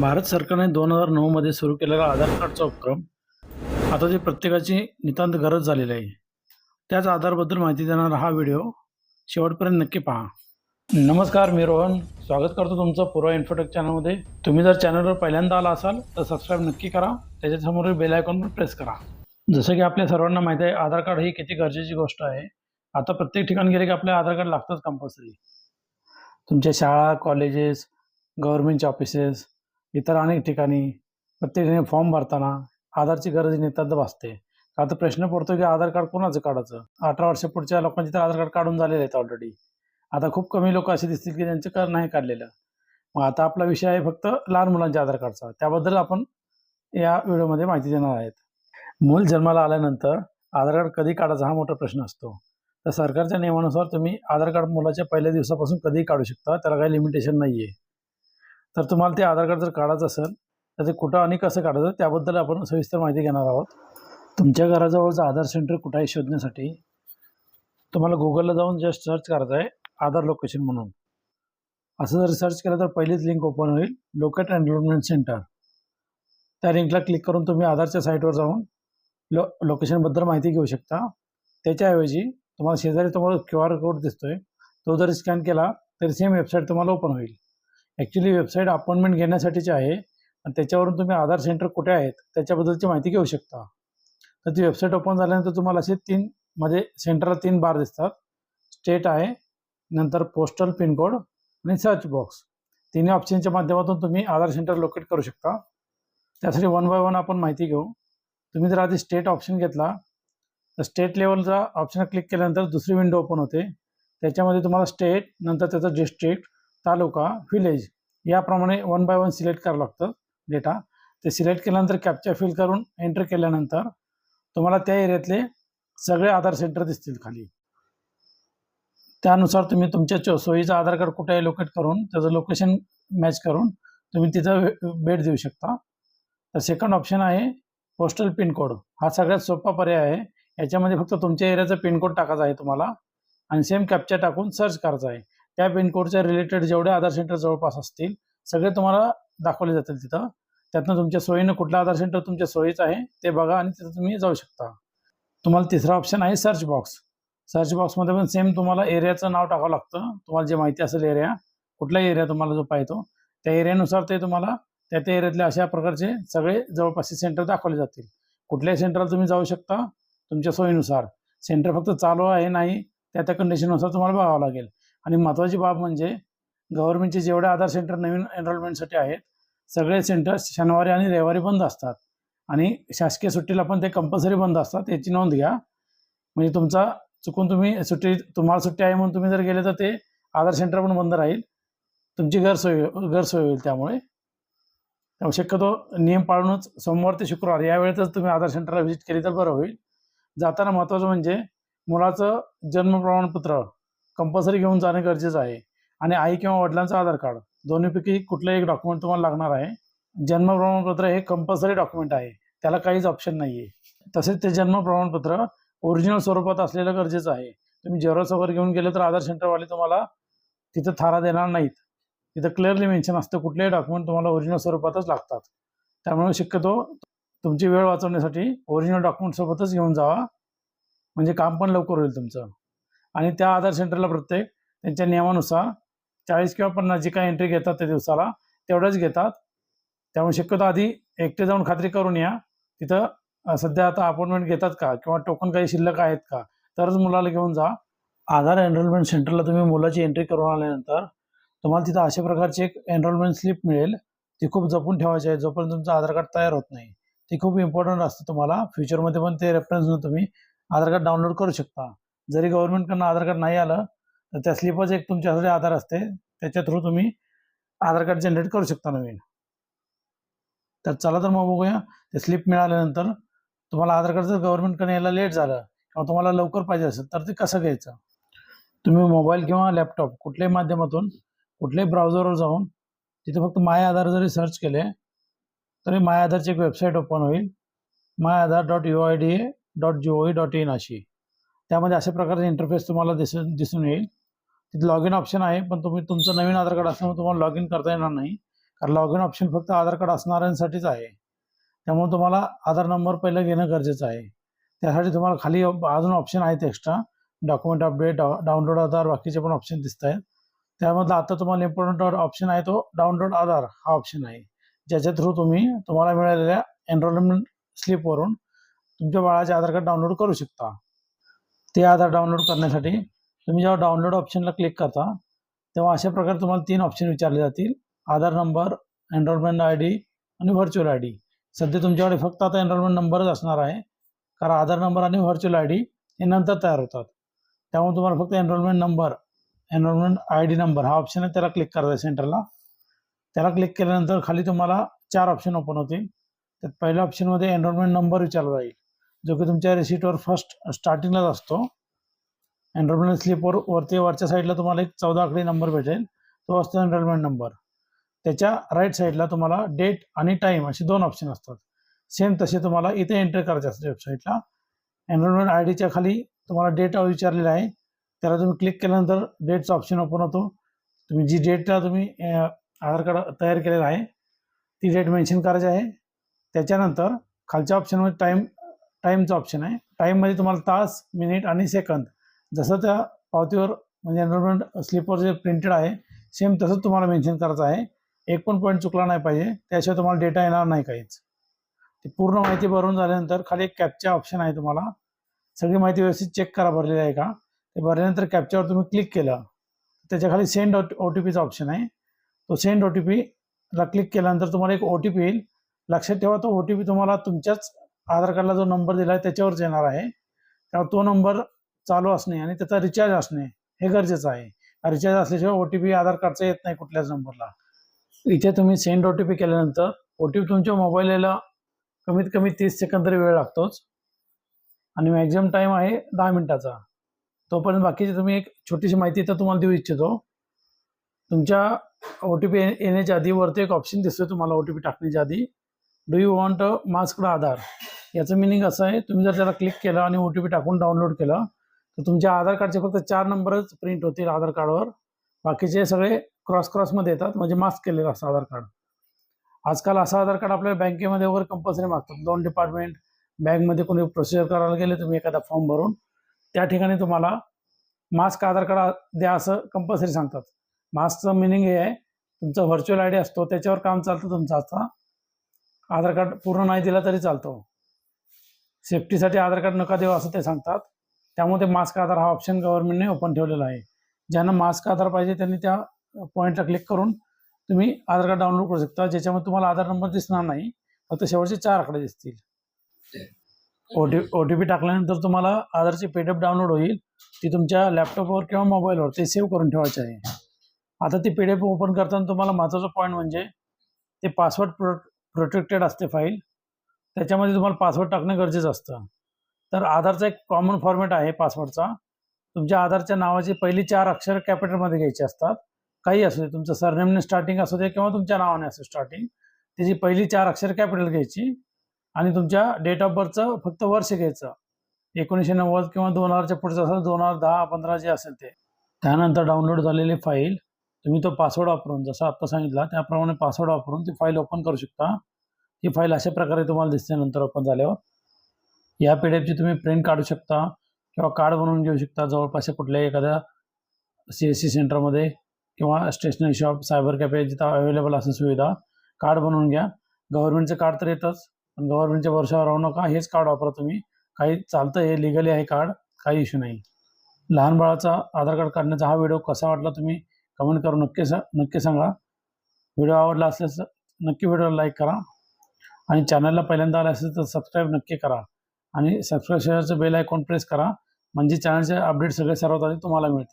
भारत सरकारने दोन हजार नऊमध्ये सुरू केलेला आधार कार्डचा उपक्रम आता ते प्रत्येकाची नितांत गरज झालेली आहे. त्याच आधारबद्दल माहिती देणारा हा व्हिडिओ शेवटपर्यंत नक्की पहा. नमस्कार मी रोहन. स्वागत करतो तुमचं पूर्वा इन्फोटेक चॅनलमध्ये तुम्ही जर चॅनलवर पहिल्यांदा आला असाल तर सबस्क्राईब नक्की करा. त्याच्यासमोर बेल आयकॉनवर प्रेस करा. जसं की आपल्या सर्वांना माहिती आहे आधार कार्ड ही किती गरजेची गोष्ट आहे. आता प्रत्येक ठिकाणी गेले की आपल्याला आधार कार्ड लागतंच कंपल्सरी तुमच्या शाळा कॉलेजेस गव्हर्मेंटचे ऑफिसेस इतर अनेक ठिकाणी प्रत्येक ठिकाणी फॉर्म भरताना आधारची गरज नितांत भासते. आता प्रश्न पडतो की आधार कार्ड कोणाचं काढायचं? अठरा वर्ष पुढच्या लोकांचे तर आधार कार्ड काढून झालेले आहेत ऑलरेडी आता खूप कमी लोक असे दिसतील की त्यांचं कार्ड नाही काढलेलं. मग आता आपला विषय आहे फक्त लहान मुलांच्या आधार कार्डचा. त्याबद्दल आपण या व्हिडिओमध्ये माहिती देणार आहेत. मूल जन्माला आल्यानंतर आधार कार्ड कधी काढायचा हा मोठा प्रश्न असतो. तर सरकारच्या नियमानुसार तुम्ही आधार कार्ड मुलाच्या पहिल्या दिवसापासून कधीही काढू शकता. त्याला काही लिमिटेशन नाही आहे तर तुम्हाला ते आधार कार्ड जर काढायचं असेल तर ते कुठं आणि कसं काढायचं त्याबद्दल आपण सविस्तर माहिती घेणार आहोत. तुमच्या घराजवळचं आधार सेंटर कुठं आहे शोधण्यासाठी तुम्हाला गुगलला जाऊन जस्ट सर्च करायचं आहे आधार लोकेशन म्हणून. असं जर सर्च केलं तर पहिलीच लिंक ओपन होईल लोकेट एनरोलमेंट सेंटर त्या लिंकला क्लिक करून तुम्ही आधारच्या साईटवर जाऊन लो लोकेशनबद्दल माहिती घेऊ शकता. त्याच्याऐवजी तुम्हाला शेजारी तुम्हाला क्यू आर कोड दिसतोय तो जरी स्कॅन केला तरी सेम वेबसाईट तुम्हाला ओपन होईल. ॲक्च्युली वेबसाईट अपॉइंटमेंट घेण्यासाठीची आहे. आणि त्याच्यावरून तुम्ही आधार सेंटर कुठे आहेत त्याच्याबद्दलची माहिती घेऊ शकता. तर ती वेबसाईट ओपन झाल्यानंतर तुम्हाला असे तीन म्हणजे सेंटरला तीन बार दिसतात. स्टेट आहे नंतर पोस्टल पिनकोड आणि सर्च बॉक्स तिन्ही ऑप्शनच्या माध्यमातून तुम्ही आधार सेंटर लोकेट करू शकता. त्यासाठी वन बाय वन आपण माहिती घेऊ. तुम्ही जर आधी स्टेट ऑप्शन घेतला तर स्टेट लेवलचा ऑप्शन क्लिक केल्यानंतर दुसरी विंडो ओपन होते. त्याच्यामध्ये तुम्हाला स्टेट नंतर त्याचं डिस्ट्रिक्ट तालुका विलेज याप्रमाणे वन बाय वन सिलेक्ट करावं लागतं डेटा ते सिलेक्ट केल्यानंतर कॅप्चा फिल करून एंटर केल्यानंतर तुम्हाला त्या एरियातले सगळे आधार सेंटर दिसतील खाली. त्यानुसार तुम्ही तुमच्या चो सोयीचं आधार कार्ड कुठे आहे लोकेट करून त्याचं लोकेशन मॅच करून तुम्ही तिथं भेट देऊ शकता. तर सेकंड ऑप्शन आहे पोस्टल पिनकोड हा सगळ्यात सोपा पर्याय आहे. याच्यामध्ये फक्त तुमच्या एरियाचा पिनकोड टाकायचा आहे तुम्हाला आणि सेम कॅप्चा टाकून सर्च करायचा आहे. त्या पिनकोडच्या रिलेटेड जेवढे आधार सेंटर जवळपास असतील सगळे तुम्हाला दाखवले जातील तिथं. त्यातनं तुमच्या सोयीनं कुठलं आधार सेंटर तुमच्या सोयीचं आहे ते बघा आणि तिथं तुम्ही जाऊ शकता. तुम्हाला तिसरा ऑप्शन आहे सर्च बॉक्स सर्च बॉक्समध्ये पण सेम तुम्हाला एरियाचं नाव टाकावं लागतं. तुम्हाला जे माहिती असेल एरिया कुठलाही एरिया तुम्हाला जो पाहतो त्या एरियानुसार ते तुम्हाला त्या त्या एरियातले अशा प्रकारचे सगळे जवळपासचे सेंटर दाखवले जातील. कुठल्याही सेंटरला तुम्ही जाऊ शकता तुमच्या सोयीनुसार. सेंटर फक्त चालू आहे नाही त्या त्या कंडिशननुसार तुम्हाला बघावं लागेल. आणि महत्त्वाची बाब म्हणजे गव्हर्नमेंटचे जेवढे आधार सेंटर नवीन एनरोलमेंटसाठी आहेत सगळे सेंटर शनिवारी आणि रविवारी बंद असतात. आणि शासकीय सुट्टीला पण ते कंपल्सरी बंद असतात याची नोंद घ्या. म्हणजे तुमचा चुकून तुम्ही सुट्टी तुम्हाला सुट्टी आहे म्हणून तुम्ही जर गेले तर ते आधार सेंटर पण बंद राहील. तुमची गैरसोय गैरसोय होईल त्यामुळे. त्यामुळे शक्यतो नियम पाळूनच सोमवार ते शुक्रवार या वेळेतच तुम्ही आधार सेंटरला व्हिजिट केली तर बरं होईल. जाताना महत्त्वाचं म्हणजे मुलाचं जन्म प्रमाणपत्र कंपल्सरी घेऊन जाणे गरजेचं आहे. आणि आई किंवा वडिलांचं आधार कार्ड दोन्हीपैकी कुठलंही एक डॉक्युमेंट तुम्हाला लागणार आहे. जन्म प्रमाणपत्र हे कंपल्सरी डॉक्युमेंट आहे. त्याला काहीच ऑप्शन नाही आहे तसेच ते जन्म प्रमाणपत्र ओरिजिनल स्वरूपात असलेलं गरजेचं आहे. तुम्ही जेरोस वगैरे घेऊन गेले तर आधार सेंटरवाले तुम्हाला तिथं थारा देणार नाहीत. तिथं क्लिअरली मेन्शन असतं कुठलेही डॉक्युमेंट तुम्हाला ओरिजिनल स्वरूपातच लागतात. त्यामुळे शक्यतो तुमची वेळ वाचवण्यासाठी ओरिजिनल डॉक्युमेंटसोबतच घेऊन जावा. म्हणजे काम पण लवकर होईल तुमचं. आणि त्या आधार सेंटरला प्रत्येक त्यांच्या नियमानुसार चाळीस किंवा पन्नास जी काही एंट्री घेतात त्या दिवसाला तेवढ्याच घेतात. त्यामुळे शक्यतो आधी एकटे जाऊन खात्री करून या. तिथं सध्या आता अपॉइंटमेंट घेतात का? किंवा टोकन काही शिल्लक आहेत का? तरच मुलाला घेऊन जा. आधार एनरोलमेंट सेंटरला तुम्ही मुलाची एंट्री करून आल्यानंतर तुम्हाला तिथं अशा प्रकारची एक एनरोलमेंट स्लिप मिळेल. ती खूप जपून ठेवायची आहे. जोपर्यंत तुमचं आधार कार्ड तयार होत नाही. ती खूप इम्पॉर्टंट असतं तुम्हाला. फ्युचरमध्ये पण ते रेफरन्सनं तुम्ही आधार कार्ड डाउनलोड करू शकता. जरी गव्हर्नमेंटकडनं आधार कार्ड नाही आलं तर त्या स्लिपच एक तुमच्यासाठी आधार असते. त्याच्या थ्रू तुम्ही आधार कार्ड जनरेट करू शकता नवीन. तर चला तर मग बघूया. ते स्लिप मिळाल्यानंतर तुम्हाला आधार कार्ड जर गव्हर्नमेंटकडे यायला लेट झालं किंवा तुम्हाला लवकर पाहिजे असेल तर ते कसं घ्यायचं? तुम्ही मोबाईल किंवा लॅपटॉप कुठल्याही माध्यमातून कुठल्याही ब्राउझरवर जाऊन तिथे फक्त माय आधार जरी सर्च केले तरी माय आधारची एक वेबसाईट ओपन होईल. My Aadhaar dot U I D A dot G O dot in अशी. त्यामध्ये अशा प्रकारचे इंटरफेस तुम्हाला दिसून दिसून येईल. तिथे लॉग इन ऑप्शन आहे पण तुम्ही तुमचं नवीन आधार कार्ड असल्यामुळे तुम्हाला लॉग इन करता येणार नाही. कारण लॉग इन ऑप्शन फक्त आधार कार्ड असणाऱ्यांसाठीच आहे. त्यामुळे तुम्हाला आधार नंबर पहिलं घेणं गरजेचं आहे. त्यासाठी तुम्हाला खाली अजून ऑप्शन आहेत extra document update download Aadhaar बाकीचे पण ऑप्शन दिसत आहेत. त्यामधला आता तुम्हाला इम्पॉर्टंट ऑप्शन आहे तो डाउनलोड आधार. हा ऑप्शन आहे. ज्याच्या थ्रू तुम्ही तुम्हाला मिळालेल्या एनरोलमेंट स्लिपवरून तुमच्या बाळाचे आधार कार्ड डाउनलोड करू शकता. ते आधार डाउनलोड करण्यासाठी तुम्ही जेव्हा डाउनलोड ऑप्शनला क्लिक करता तेव्हा अशा प्रकारे तुम्हाला तीन ऑप्शन विचारले जातील. Aadhaar number enrollment I D आणि व्हर्च्युअल आय डी सध्या तुमच्याकडे फक्त आता एनरोलमेंट नंबरच असणार आहे. कारण आधार नंबर आणि व्हर्च्युअल आय डी हे नंतर तयार होतात. त्यामुळे तुम्हाला फक्त enrollment number enrollment I D number हा ऑप्शन आहे त्याला क्लिक करायचा आहे सेंटरला त्याला क्लिक केल्यानंतर खाली तुम्हाला चार ऑप्शन ओपन होतील. त्यात पहिल्या ऑप्शनमध्ये एनरोलमेंट नंबर विचारला जाईल. जो की तुमच्या रिसिटवर फर्स्ट स्टार्टिंगलाच असतो. एनरोलमेंट स्लिपवर वरती वरच्या साईडला तुम्हाला एक चौदा आकडी नंबर भेटेल. तो असतो एनरोलमेंट नंबर त्याच्या राईट साईडला तुम्हाला डेट आणि टाईम असे दोन ऑप्शन असतात. सेम तसे तुम्हाला इथे एंटर करायचे असते वेबसाईटला एनरोलमेंट आय डीच्या खाली तुम्हाला डेट विचारलेला आहे. त्याला तुम्ही क्लिक केल्यानंतर डेटचा ऑप्शन ओपन होतो. तुम्ही जी डेटला तुम्ही आधार कार्ड तयार केलेलं आहे ती डेट मेन्शन करायची आहे. त्याच्यानंतर खालच्या ऑप्शनमध्ये टाईम टाईमचा ऑप्शन आहे. टाईममध्ये तुम्हाला तास मिनिट आणि सेकंद. जसं त्या पावतीवर म्हणजे एनरोलमेंट स्लिपवर जे प्रिंटेड आहे सेम तसंच तुम्हाला मेन्शन करायचं आहे. एक पण पॉईंट चुकला नाही पाहिजे. त्याशिवाय तुम्हाला डेटा येणार नाही काहीच. ती पूर्ण माहिती भरून झाल्यानंतर खाली एक कॅपचा ऑप्शन आहे तुम्हाला. सगळी माहिती व्यवस्थित चेक करा भरलेली आहे का? ते भरल्यानंतर कॅपच्यावर तुम्ही क्लिक केलं. त्याच्याखाली सेंड ओ टी पीचा ऑप्शन आहे. तो सेंड ओ टी पीला क्लिक केल्यानंतर तुम्हाला एक ओ टी पी येईल. लक्षात ठेवा तो ओ टी पी तुम्हाला तुमच्याच आधार कार्डला जो नंबर दिला आहे त्याच्यावरच येणार आहे. त्यामुळे तो नंबर चालू असणे आणि त्याचा रिचार्ज असणे हे गरजेचं आहे. रिचार्ज असल्याशिवाय ओ टी पी आधार कार्डचा येत नाही कुठल्याच नंबरला. इथे तुम्ही सेंड ओ टी पी केल्यानंतर ओ टी पी तुमच्या मोबाईलला कमीत कमी तीस सेकंद तरी वेळ लागतोच. आणि मॅक्झिमम टाईम आहे दहा मिनिटाचा. तोपर्यंत बाकीची तुम्ही एक छोटीशी माहिती तर तुम्हाला देऊ इच्छितो. तुमच्या ओ टी पी येण्याच्या आधी वरती एक ऑप्शन दिसतोय तुम्हाला ओ टी पी टाकण्याच्या आधी. Do you want a masked Aadhaar याचं मिनिंग असं आहे तुम्ही जर त्याला क्लिक केलं आणि ओ टी पी टाकून डाउनलोड केलं तर तुमच्या आधार कार्डचे फक्त चार नंबरच प्रिंट होतील आधार कार्डवर बाकीचे सगळे क्रॉस क्रॉसमध्ये येतात म्हणजे मास्क केलेलं असतं आधार कार्ड आजकाल असं आधार कार्ड आपल्या बँकेमध्ये वगैरे कंपल्सरी मागतात. दोन डिपार्टमेंट बँकमध्ये कोणी प्रोसिजर करायला गेले तुम्ही एखादा फॉर्म भरून त्या ठिकाणी तुम्हाला मास्क आधार कार्ड द्या असं कंपल्सरी सांगतात. मास्कचं मिनिंग हे आहे तुमचा व्हर्च्युअल आय डी असतो त्याच्यावर काम चालतं तुमचं आता. आधार कार्ड पूर्ण नाही दिला तरी चालतो. सेफ्टीसाठी आधार कार्ड नका देऊ असं ते सांगतात. त्यामुळे ते मास्क आधार हा ऑप्शन गव्हर्नमेंटने ओपन ठेवलेला आहे. ज्यांना मास्क आधार पाहिजे त्यांनी त्या पॉईंटला क्लिक करून तुम्ही आधार कार्ड डाउनलोड करू शकता. ज्याच्यामध्ये तुम्हाला आधार नंबर दिसणार नाही फक्त शेवटचे चार आकडे दिसतील. O T O T P टाकल्यानंतर तुम्हाला आधारची पेडअप डाउनलोड होईल. ती तुमच्या लॅपटॉपवर किंवा मोबाईलवर ते सेव्ह करून ठेवायचे आहे. आता ती पी डी एफ ओपन करताना तुम्हाला महत्त्वाचा पॉईंट म्हणजे ते पासवर्ड प्रो प्रोटेक्टेड असते फाईल त्याच्यामध्ये तुम्हाला पासवर्ड टाकणं गरजेचं असतं. तर आधारचा एक कॉमन फॉर्मॅट आहे पासवर्डचा तुमच्या आधारच्या नावाची पहिली चार अक्षर कॅपिटलमध्ये घ्यायचे असतात. काही असू दे तुमचं सरनेमने स्टार्टिंग असू दे किंवा तुमच्या नावाने असू स्टार्टिंग त्याची पहिली चार अक्षर कॅपिटल घ्यायची. आणि तुमच्या डेट ऑफ बर्थचं फक्त वर्ष घ्यायचं. एकोणीसशे नव्वद किंवा दोन हजारच्या पुढचं असेल दोन हजार दहा पंधरा जे असेल ते. त्यानंतर डाउनलोड झालेली फाईल तुम्ही तो पासवर्ड वापरून जसं आत्ता सांगितला त्याप्रमाणे पासवर्ड वापरून ती फाईल ओपन करू शकता. ही फाईल अशा प्रकारे तुम्हाला दिसते नंतर ओपन झाल्यावर. या पी डी एफची तुम्ही प्रिंट काढू शकता किंवा कार्ड बनवून घेऊ शकता. जवळपास कुठल्याही एखाद्या सी एस सी सेंटरमध्ये किंवा स्टेशनरी शॉप सायबर कॅफे जिथं अवेलेबल असेल सुविधा कार्ड बनवून घ्या. गव्हर्नमेंटचं कार्ड तर येतच पण गव्हर्नमेंटच्या वर्षावर राहू नका. हेच कार्ड वापरा तुम्ही. काही चालतं हे लिगली आहे कार्ड काही इश्यू नाही. लहान बाळाचा आधार कार्ड काढण्याचा हा व्हिडिओ कसा वाटला तुम्ही कमेंट करून नक्की सा नक्की सांगा. व्हिडिओ आवडला असल्यास नक्की व्हिडिओला लाईक करा. आणि चॅनलला पहिल्यांदा आलं असेल तर सबस्क्राईब नक्की करा. आणि सबस्क्राईब बेल आयकॉन प्रेस करा. म्हणजे चॅनलचे अपडेट सगळे सर्वात आधी तुम्हाला मिळतील.